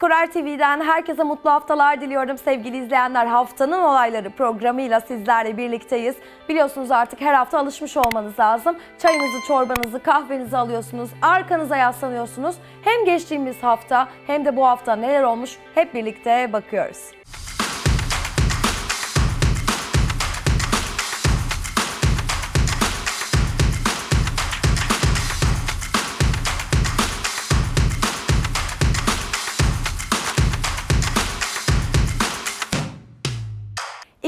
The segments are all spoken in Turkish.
Skorer TV'den herkese mutlu haftalar diliyorum sevgili izleyenler. Haftanın olayları programıyla sizlerle birlikteyiz. Biliyorsunuz artık her hafta alışmış olmanız lazım. Çayınızı, çorbanızı, kahvenizi alıyorsunuz, arkanıza yaslanıyorsunuz. Hem geçtiğimiz hafta hem de bu hafta neler olmuş hep birlikte bakıyoruz.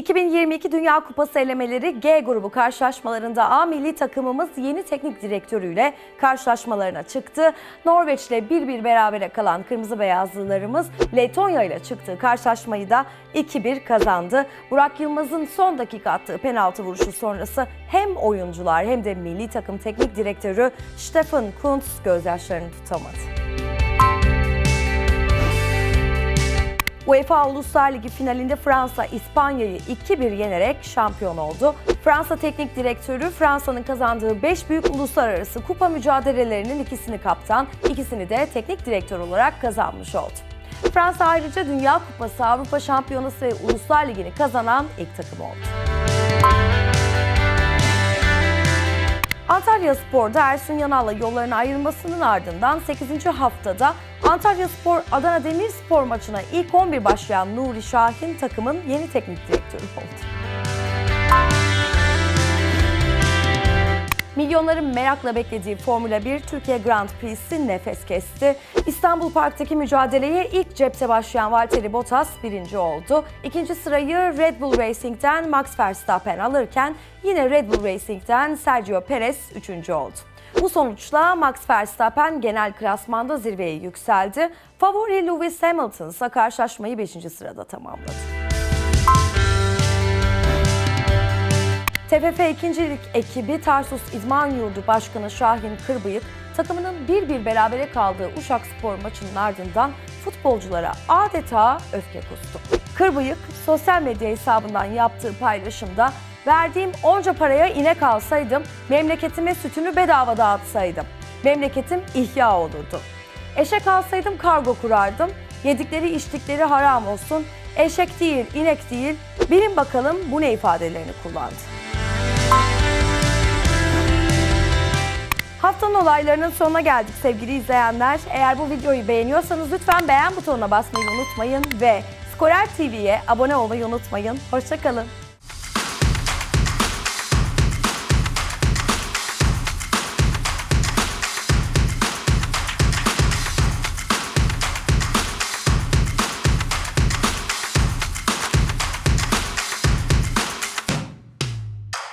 ...2022 Dünya Kupası elemeleri G grubu karşılaşmalarında A milli takımımız yeni teknik direktörüyle karşılaşmalarına çıktı. Norveç'le 1-1 berabere kalan Kırmızı Beyazlılarımız Letonya ile çıktığı karşılaşmayı da 2-1 kazandı. Burak Yılmaz'ın son dakika attığı penaltı vuruşu sonrası hem oyuncular hem de milli takım teknik direktörü Stefan Kuntz gözyaşlarını tutamadı. UEFA Uluslar Ligi finalinde Fransa İspanya'yı 2-1 yenerek şampiyon oldu. Fransa Teknik Direktörü Fransa'nın kazandığı 5 büyük uluslararası kupa mücadelelerinin ikisini kaptan, ikisini de teknik direktör olarak kazanmış oldu. Fransa ayrıca Dünya Kupası, Avrupa Şampiyonası ve Uluslar Ligi'ni kazanan ilk takım oldu. Antalya Spor'da Ersun Yanal'la yollarını ayırmasının ardından 8. haftada Antalya Spor Adana Demirspor maçına ilk 11 başlayan Nuri Şahin takımın yeni teknik direktörü oldu. Milyonların merakla beklediği Formula 1 Türkiye Grand Prix'si nefes kesti. İstanbul Park'taki mücadeleye ilk cepte başlayan Valtteri Bottas birinci oldu. İkinci sırayı Red Bull Racing'den Max Verstappen alırken yine Red Bull Racing'den Sergio Perez üçüncü oldu. Bu sonuçla Max Verstappen genel klasmanda zirveye yükseldi. Favori Lewis Hamilton ise karşılaşmayı 5. sırada tamamladı. TFF 2. Lig ekibi Tarsus İdman Yurdu Başkanı Şahin Kırbıyık, takımının 1-1 berabere kaldığı Uşak Spor maçının ardından futbolculara adeta öfke kustu. Kırbıyık, sosyal medya hesabından yaptığı paylaşımda verdiğim onca paraya inek alsaydım, memleketime sütünü bedava dağıtsaydım. Memleketim ihya olurdu. Eşek alsaydım kargo kurardım, yedikleri içtikleri haram olsun, eşek değil, inek değil, bilin bakalım bu ne ifadelerini kullandı. Haftanın olaylarının sonuna geldik sevgili izleyenler. Eğer bu videoyu beğeniyorsanız lütfen beğen butonuna basmayı unutmayın ve Skorer TV'ye abone olmayı unutmayın. Hoşçakalın.